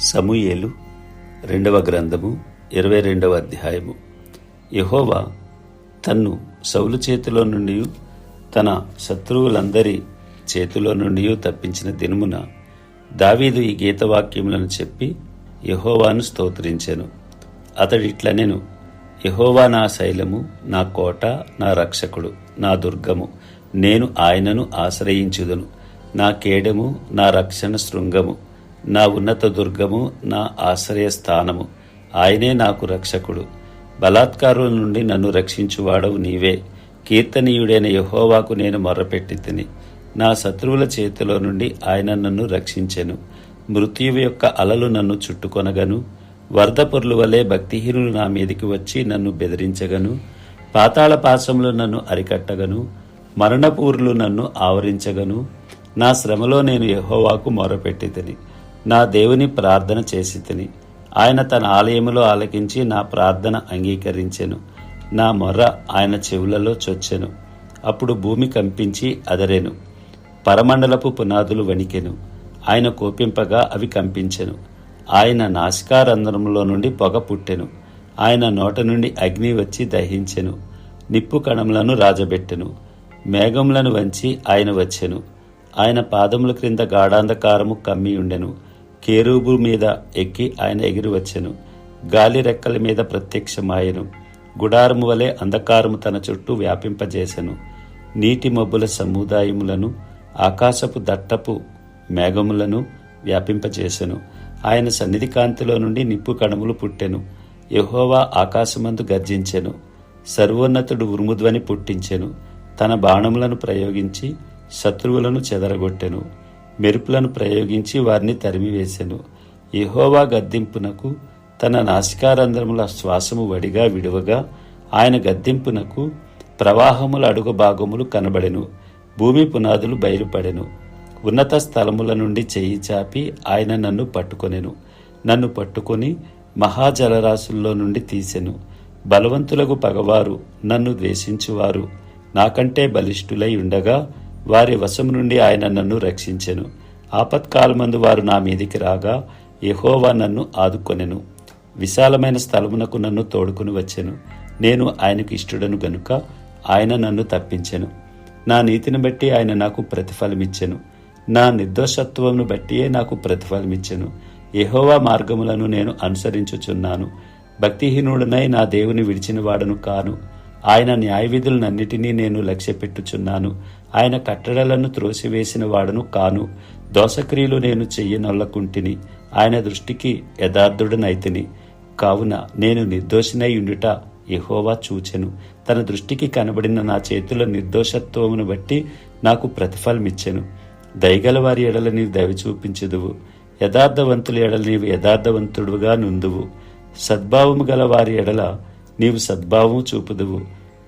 సమూయేలు రెండవ గ్రంథము ఇరవై రెండవ అధ్యాయము. యహోవా తన్ను సౌలు చేతిలో నుండి తన శత్రువులందరి చేతిలో నుండి తప్పించిన దినమున దావీదు ఈ గీతవాక్యములను చెప్పి యహోవాను స్తోత్రించెను. అతడిట్లనెను యహోవా నా శైలము నా కోట నా రక్షకుడు నా దుర్గము నేను ఆయనను ఆశ్రయించుదును. నా కేడము నా రక్షణ శృంగము. నా ఉన్నత దుర్గము నా ఆశ్రయ స్థానము. ఆయనే నాకు రక్షకుడు. బలాత్కారుల నుండి నన్ను రక్షించువాడవు నీవే. కీర్తనీయుడైన యహోవాకు నేను మొర్రపెట్టి తిని నా శత్రువుల చేతిలో నుండి ఆయన నన్ను రక్షించెను. మృత్యువు యొక్క అలలు నన్ను చుట్టుకొనగను. వరద పొర్లు వలె భక్తిహీనులు నా మీదికి వచ్చి నన్ను బెదిరించగను. పాతాళ పాశములు నన్ను అరికట్టగను. మరణపూర్లు నన్ను ఆవరించగను. నా శ్రమలో నేను యహోవాకు మొరపెట్టి తిని నా దేవుని ప్రార్థన చేసి తిని. ఆయన తన ఆలయములో ఆలకించి నా ప్రార్థన అంగీకరించెను. నా మొర్ర ఆయన చెవులలో చొచ్చెను. అప్పుడు భూమి కంపించి అదరెను. పరమండలపు పునాదులు వణికెను. ఆయన కోపింపగా అవి కంపించెను. ఆయన నాసికారంధ్రంలో నుండి పొగ పుట్టెను. ఆయన నోట నుండి అగ్ని వచ్చి దహించెను. నిప్పు కణములను రాజబెట్టెను. మేఘములను వంచి ఆయన వచ్చెను. ఆయన పాదముల క్రింద గాఢాంధకారము కమ్మి ఉండెను కేరూబు మీద ఎక్కి ఆయన ఎగిరి వచ్చెను. గాలి రెక్కల మీద ప్రత్యక్షమాయెను. గుడారము వలె అంధకారము తన చుట్టూ వ్యాపింపజేసెను. నీటి మబ్బుల సముదాయములను ఆకాశపు దట్టపు మేఘములను వ్యాపింపజేసెను. ఆయన సన్నిధి కాంతిలో నుండి నిప్పు కణములు పుట్టెను. యహోవా ఆకాశమందు గర్జించెను. సర్వోన్నతుడు ఉరుముధ్వని పుట్టించెను. తన బాణములను ప్రయోగించి శత్రువులను చెదరగొట్టెను. మెరుపులను ప్రయోగించి వారిని తరిమివేశాను యహోవా గద్దింపునకు తన నాసికారంధ్రముల శ్వాసము వడిగా విడువగా ఆయన గద్దింపునకు ప్రవాహముల అడుగు భాగములు కనబడెను. భూమి పునాదులు బయలుపడెను. ఉన్నత స్థలముల నుండి చెయ్యి చాపి ఆయన నన్ను పట్టుకొనెను. నన్ను పట్టుకొని మహాజలరాశుల్లో నుండి తీసెను. బలవంతులకు పగవారు నన్ను ద్వేషించువారు. నాకంటే బలిష్ఠులై ఉండగా వారి వశం నుండి ఆయన నన్ను రక్షించెను. ఆపత్కాలమందు వారు నా మీదికి రాగా యహోవా నన్ను ఆదుకొనెను. విశాలమైన స్థలమునకు నన్ను తోడుకుని వచ్చెను. నేను ఆయనకు ఇష్టడను గనుక ఆయన నన్ను తప్పించెను. నా నీతిని బట్టి ఆయన నాకు ప్రతిఫలమిచ్చెను. నా నిర్దోషత్వమును బట్టియే నాకు ప్రతిఫలమిచ్చెను. యహోవా మార్గములను నేను అనుసరించుచున్నాను. భక్తిహీనుడనై నా దేవుని విడిచిన వాడను కాను. ఆయన న్యాయవిధులనన్నిటినీ నేను లక్ష్యపెట్టుచున్నాను. ఆయన కట్టడలను త్రోసివేసిన వాడను కాను. దోషక్రియలు నేను చెయ్యనొల్లకుంటిని. ఆయన దృష్టికి యథార్థుడనైతిని. కావున నేను నిర్దోషినై ఉండుట యహోవా చూచెను. తన దృష్టికి కనబడిన నా చేతుల నిర్దోషత్వమును బట్టి నాకు ప్రతిఫలమిచ్చెను. దయగల వారి ఎడల నీవు దయ చూపించదువు. యథార్థవంతుల ఎడల నీవు యథార్థవంతుడుగా నుందువు. సద్భావము గల వారి ఎడల నీవు సద్భావము చూపుదువు.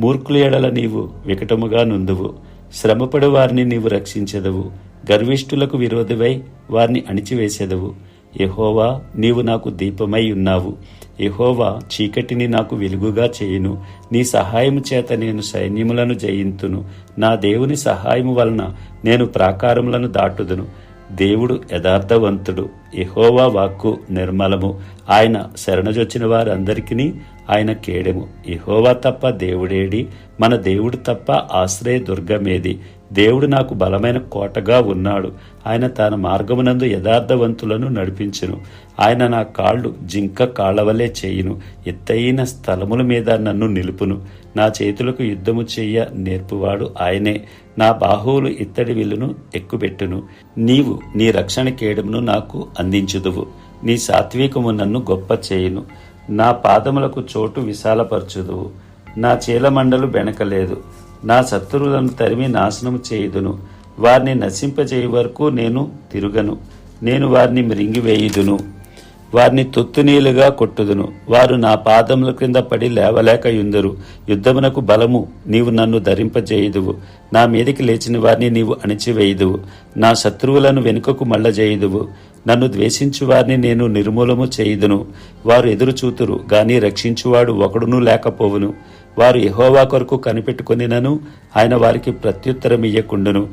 మూర్ఖుల ఎడల నీవు వికటముగా నుందువు. శ్రమపడు వారిని నీవు రక్షించెదవు. గర్విష్ఠులకు విరోధివై వారిని అణిచివేసెదవు. యహోవా నీవు నాకు దీపమై ఉన్నావు. యహోవా చీకటిని నాకు వెలుగుగా చేయును. నీ సహాయము చేత నేను సైన్యములను జయింతును. నా దేవుని సహాయము వలన నేను ప్రాకారములను దాటుదును. దేవుడు యథార్థవంతుడు. యహోవా వాక్కు నిర్మలము. ఆయన శరణజొచ్చిన వారందరికీ ఆయన కేడెము. యహోవా తప్ప దేవుడేడి మన దేవుడు తప్ప ఆశ్రయ దుర్గమేది. దేవుడు నాకు బలమైన కోటగా ఉన్నాడు. ఆయన తన మార్గమునందు యథార్థవంతులను నడిపించును. ఆయన నా కాళ్ళు జింక కాళ్ళవలే చేయును. ఎత్తైన స్థలముల మీద నన్ను నిలుపును. నా చేతులకు యుద్ధము చెయ్య నేర్పువాడు ఆయనే. నా బాహువులు ఇత్తడి విల్లును ఎక్కుబెట్టును నీవు నీ రక్షణ కేడమును నాకు అందించుదువు. నీ సాత్వికము నన్ను గొప్ప చేయును. నా పాదములకు చోటు విశాలపరచుదువు. నా చీలమండలు బెనకలేదు. నా శత్రువులను తరిమి నాశనం చేయుదును. వారిని నశింపజేయ వరకు నేను తిరుగను. నేను వారిని మృంగివేయుదును. వారిని తొత్తునీలుగా కొట్టుదును. వారు నా పాదముల క్రింద పడి లేవలేక యుందరు యుద్ధమునకు బలము నీవు నన్ను ధరింపజేయుదువు. నా మీదకి లేచిన వారిని నీవు అణిచివేయుదువు. నా శత్రువులను వెనుకకు మళ్ళజేయుదువు. నన్ను ద్వేషించు వారిని నేను నిర్మూలము చేయుదును. వారు ఎదురు చూతురు గాని రక్షించువాడు ఒకడునూ లేకపోవును. వారు ఎహోవా కొరకు కనిపెట్టుకొనినను ఆయన వారికి ప్రత్యుత్తరమియ్యకుండును.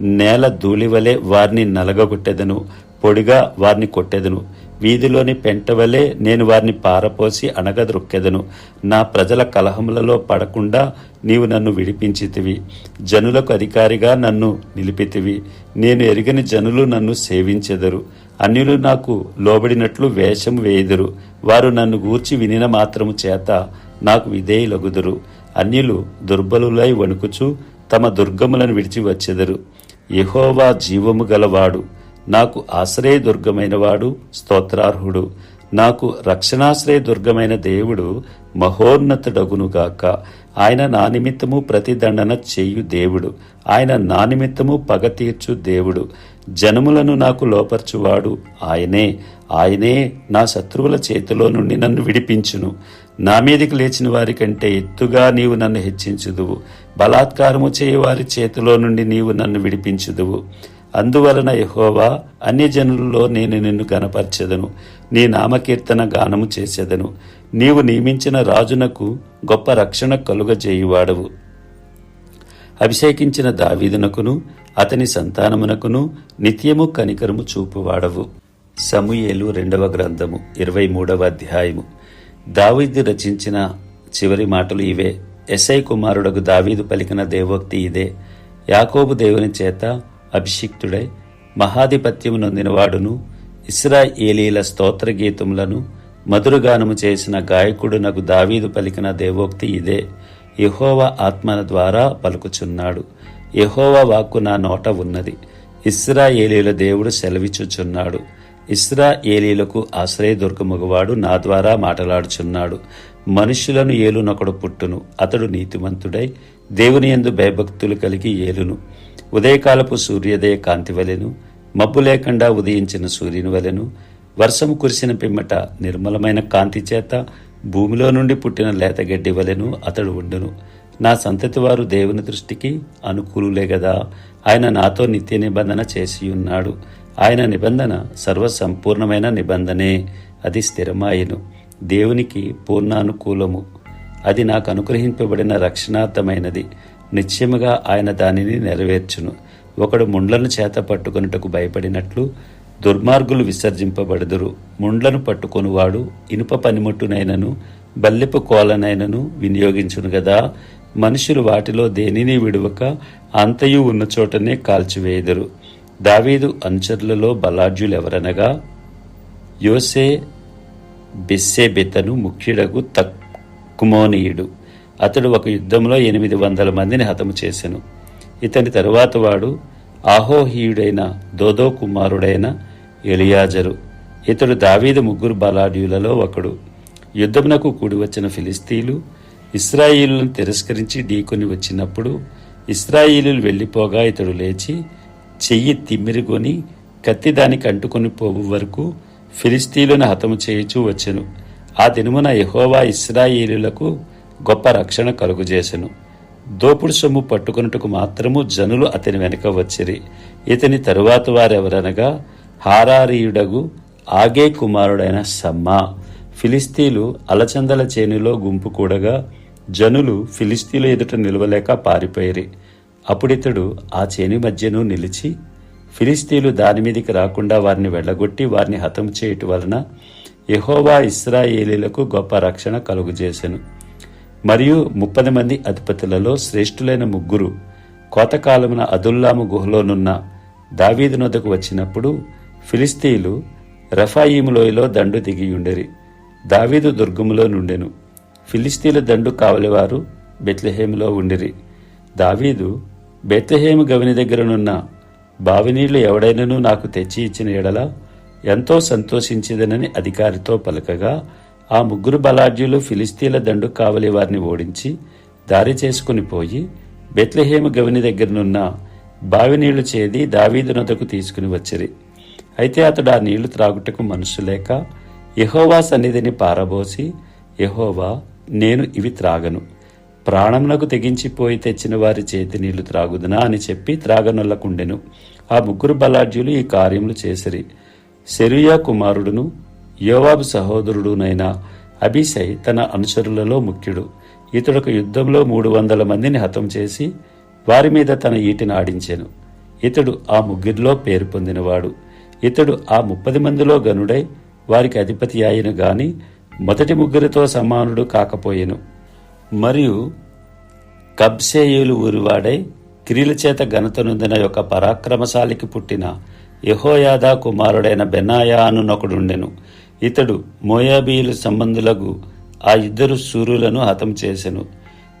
నేల ధూళివలే వారిని నలగగొట్టెదను పొడిగా వారిని కొట్టెదను. వీధిలోని పెంటవలే నేను వారిని పారపోసి అణగద్రొక్కెదను నా ప్రజల కలహములలో పడకుండా నీవు నన్ను విడిపించితివి. జనులకు అధికారిగా నన్ను నిలిపితివి. నేను ఎరిగని జనులు నన్ను సేవించెదరు. అన్యులు నాకు లోబడినట్లు వేషం వేయుదురు. వారు నన్ను గూర్చి వినిన మాత్రము చేత నాకు విధేయులగుదురు. అన్యులు దుర్బలులై వణుకుచు తమ దుర్గములను విడిచి వచ్చెదరు యహోవా జీవము గలవాడు. నాకు ఆశ్రయ దుర్గమైనవాడు స్తోత్రార్హుడు. నాకు రక్షణాశ్రయ దుర్గమైన దేవుడు మహోన్నతుడగునుగాక. ఆయన నా నిమిత్తము ప్రతిదండన చేయు దేవుడు. ఆయన నా నిమిత్తము పగ తీర్చు దేవుడు. జనములను నాకు లోపర్చువాడు ఆయనే. ఆయనే నా శత్రువుల చేతిలో నుండి నన్ను విడిపించును. నా మీదికి లేచిన వారి కంటే ఎత్తుగా నీవు నన్ను హెచ్చించుదువు. బలాత్కారము చేయవారి చేతిలో నుండి నీవు నన్ను విడిపించుదువు. అందువలన యహోవా అన్ని జనులలో నేను నిన్ను గనపరచెదను నీ నామకీర్తన గానము చేసేదను. నీవు నియమించిన రాజునకు గొప్ప రక్షణ కలుగజేయువాడవు. అభిషేకించిన దావీదునకును అతని సంతానమునకును నిత్యము కనికరము చూపువాడవు. సమూయేలు రెండవ గ్రంథము ఇరవై మూడవ అధ్యాయము. దావీదు రచించిన చివరి మాటలు ఇవే. ఎస్ఐ కుమారుడకు దావీదు పలికిన దేవోక్తి ఇదే. యాకోబు దేవుని చేత అభిషిక్తుడై మహాధిపత్యము నొందినవాడును ఇస్రాయేలీల స్తోత్ర గీతములను మధురగానము చేసిన గాయకుడు నాకు దావీదు పలికిన దేవోక్తి ఇదే. యహోవ ఆత్మన ద్వారా పలుకుచున్నాడు. యహోవ వాక్కు నా నోట ఉన్నది. ఇస్రాయేలీల దేవుడు సెలవిచ్చుచున్నాడు. ఇస్రాయేలీలకు ఆశ్రయదుర్గమగవాడు నా ద్వారా మాటలాడుచున్నాడు. మనుషులను ఏలునొకడు పుట్టును. అతడు నీతిమంతుడై దేవుని యందు భయభక్తులు కలిగి ఏలును. ఉదయకాలపు సూర్యోదయ కాంతి వలెను మబ్బు లేకుండా ఉదయించిన సూర్యుని వలెను వర్షము కురిసిన పిమ్మట నిర్మలమైన కాంతి చేత భూమిలో నుండి పుట్టిన లేతగడ్డి వలెను అతడు ఉండును. నా సంతతి వారు దేవుని దృష్టికి అనుకూలులే గదా. ఆయన నాతో నిత్య నిబంధన చేసి ఉన్నాడు ఆయన నిబంధన సర్వసంపూర్ణమైన నిబంధనే. అది స్థిరమాయను. దేవునికి పూర్ణానుకూలము. అది నాకు అనుగ్రహింపబడిన రక్షణార్థమైనది. నిశ్చయముగా ఆయన దానిని నెరవేర్చును. ఒకడు ముండ్లను చేత పట్టుకొనుటకు భయపడినట్లు దుర్మార్గులు విసర్జింపబడుదురు. ముండ్లను పట్టుకొనివాడు ఇనుప పనిముట్టునైనను బల్లెపు కోలనైనను వినియోగించును గదా. మనుషులు వాటిలో దేనిని విడువక అంతయు ఉన్న చోటనే కాల్చివేయదురు. దావీదు అనుచరులలో బలాఢ్యులెవరనగా యోసే బెస్సెబెతను ముఖ్యుడగు కుమోనీయుడు. అతడు ఒక యుద్ధంలో ఎనిమిది వందల మందిని హతము చేసెను. ఇతని తరువాత వాడు ఆహోహీయుడైన దోదో కుమారుడైన ఎలియాజరు. ఇతడు దావీదు ముగ్గురు బలాఢ్యులలో ఒకడు. యుద్ధమునకు కూడి వచ్చిన ఫిలిస్తీన్లు ఇస్రాయిలులను తిరస్కరించి ఢీకొని వచ్చినప్పుడు ఇస్రాయిలీలు వెళ్ళిపోగా ఇతడు లేచి చెయ్యి తిమ్మిరిగొని కత్తి దానికి అంటుకొని పోవు వరకు ఫిలిస్తీలను హతము చేయుచూ వచ్చెను. ఆ దినమున యహోవా ఇస్రాయేలులకు గొప్ప రక్షణ కలుగుజేసెను. దోపుడు సొమ్ము పట్టుకొనుటకు మాత్రము జనులు అతని వెనుక వచ్చిరి. ఇతని తరువాత వారెవరనగా హారారీయుడగు ఆగే కుమారుడైన సమ్మా ఫిలిస్తీలు అలచందల చేనులో గుంపు కూడగా జనులు ఫిలిస్తీలు ఎదుట నిలవలేక పారిపోయిరి. అప్పుడితడు ఆ చేని మధ్యను నిలిచి ఫిలిస్తీలు దాని మీదికి రాకుండా వారిని వెళ్ళగొట్టి వారిని హతం చేయటం వలన యహోవా ఇస్రాయేలీలకు గొప్ప రక్షణ కలుగుజేసెను. మరియు ముప్పది మంది అధిపతులలో శ్రేష్ఠులైన ముగ్గురు కోతకాలమున అదుల్లాము గుహలోనున్న దావీదు నొద్దకు వచ్చినప్పుడు ఫిలిస్తీలు రఫాయిము లోయలో దండు దిగియుండిరి దావీదు దుర్గములో నుండెను. ఫిలిస్తీన్ల దండు కావలివారు బెత్లెహేములో ఉండిరి. దావీదు బెత్లెహేము గవిని దగ్గరనున్న బావినీళ్ళు ఎవడైనను నాకు తెచ్చి ఇచ్చిన ఎడల ఎంతో సంతోషించిదనని అధికారితో పలకగా ఆ ముగ్గురు బలాఢ్యులు ఫిలిస్తీన్ల దండు కావలి వారిని ఓడించి దారి చేసుకుని పోయి బెత్లెహేము గవిని దగ్గరనున్న బావి నీళ్ళు చేది దావీదు నొదకు తీసుకుని వచ్చిరి. అయితే అతడు ఆ నీళ్ళు త్రాగుటకు మనసు లేక యహోవా సన్నిధిని పారబోసి యహోవా నేను ఇవి త్రాగను. ప్రాణమునకు తెగించిపోయి తెచ్చిన వారి చేతి నీళ్ళు త్రాగుదునా అని చెప్పి త్రాగనొల్లకుండెను. ఆ ముగ్గురు బలాఢ్యులు ఈ కార్యములు చేసిరి. సెరుయా కుమారుడును యోవాబు సహోదరుడునైన అభిషై తన అనుచరులలో ముఖ్యుడు. ఇతడొక యుద్ధంలో మూడు వందల మందిని హతం చేసి వారి మీద తన ఈటిని ఆడించెను. ఇతడు ఆ ముగ్గురిలో పేరు పొందినవాడు. ఇతడు ఆ ముప్పది మందిలో గనుడై వారికి అధిపతి అయిన గాని మొదటి ముగ్గురితో సమానుడు కాకపోయెను. మరియు కబ్సేయులు ఊరివాడై క్రియల చేత ఘనతనుందిన యొక్క పరాక్రమశాలికి పుట్టిన యహోయాదా కుమారుడైన బెనాయా అనునొకడుండెను ఇతడు మోయాబీయుల సంబంధులకు ఆ ఇద్దరు సూర్యులను హతం చేసెను.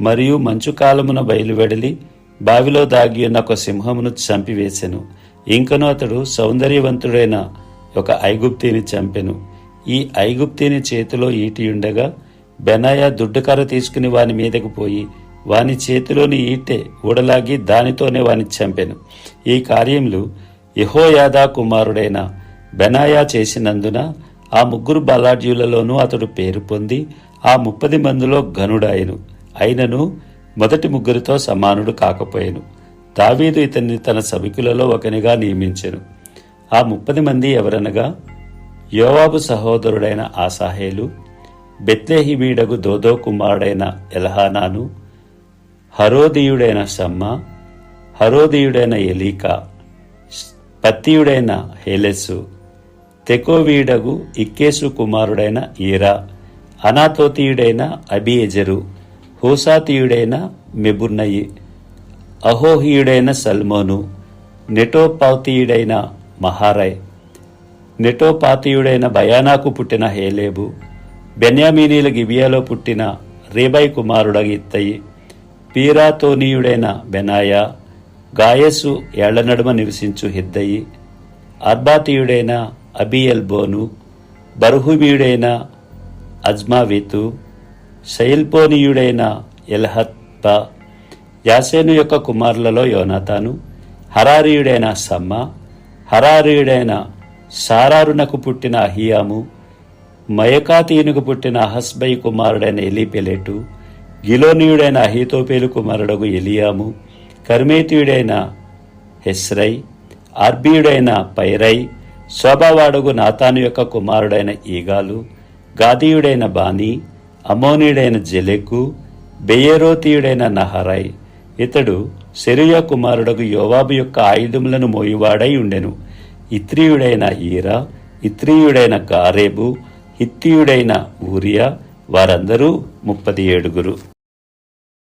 మరియు మంచు కాలమున బయలువెడలి బావిలో దాగి ఉన్న ఒక సింహమును చంపివేసెను. ఇంకను అతడు సౌందర్యవంతుడైన ఒక ఐగుప్తిని చంపెను. ఈ ఐగుప్తిని చేతిలో ఈటియుండగా బెనాయా దుడ్డుకర తీసుకుని వాని మీదకు పోయి వాని చేతిలోని ఈటె ఊడలాగి దానితోనే వాని చంపెను. ఈ కార్యములు యహోయాదా కుమారుడైన బెనాయా చేసినందున ఆ ముగ్గురు బలాఢ్యులలోనూ అతడు పేరు పొంది ఆ ముప్పది మందిలో ఘనుడాయను. అయినను మొదటి ముగ్గురితో సమానుడు కాకపోయాను. దావీదు ఇతన్ని తన సభికులలో ఒకనిగా నియమించెను. ఆ ముప్పది మంది ఎవరనగా యోవాబు సహోదరుడైన ఆసాహేలు బెత్లెహిమీడగు దోదో కుమారుడైన ఎల్హానాను హరోదీయుడైన షమ్మ హరోదీయుడైన ఎలీకా పత్తియుడైన హేలెస్సు తెకోవీడగు ఇక్కేసు కుమారుడైన ఈరా అనాతోతీయుడైన అబియజరు హూసాతీయుడైన మెబున్నయి అహోహీయుడైన సల్మోను నెటోపాతీయుడైన మహారయ్ నెటోపాతీయుడైన భయానాకు పుట్టిన హేలేబు బెన్యామీనీల గిబియాలో పుట్టిన రేబై కుమారుడ ఇత్తయి పీరాతోనీయుడైన బెనాయా గాయసు ఏళ్ళ నడుమ నివసించు హిద్దయి అర్బాతీయుడైన అబియల్బోను బర్హుమీయుడైన అజ్మావితు శైల్పోనీయుడైన ఎల్హత్ప యాసేను యొక్క కుమారులలో యోనాతాను హరారీయుడైన సమ్మ హరారీయుడైన సారారునకు పుట్టిన అహియాము మయకాతీయునికి పుట్టిన అహస్బై కుమారుడైన ఎలీపెలెటు గిలోనీయుడైన అహితోపేలు కుమారుడగు ఎలియాము కర్మేతీయుడైన హెస్రై ఆర్బీయుడైన పైరై శోభావాడుగు నాతాను యొక్క కుమారుడైన ఈగాలు గాదీయుడైన బాని అమోనీయుడైన జెలెకు బెయేరోతీయుడైన నహరై. ఇతడు శరీయ కుమారుడగు యోవాబు యొక్క ఆయుధములను మోయివాడై ఉండెను. ఇత్రియుడైన ఈరా ఇత్రియుడైన గారేబు హిత్తియుడైన ఊరియా వారందరూ ముప్పది ఏడుగురు.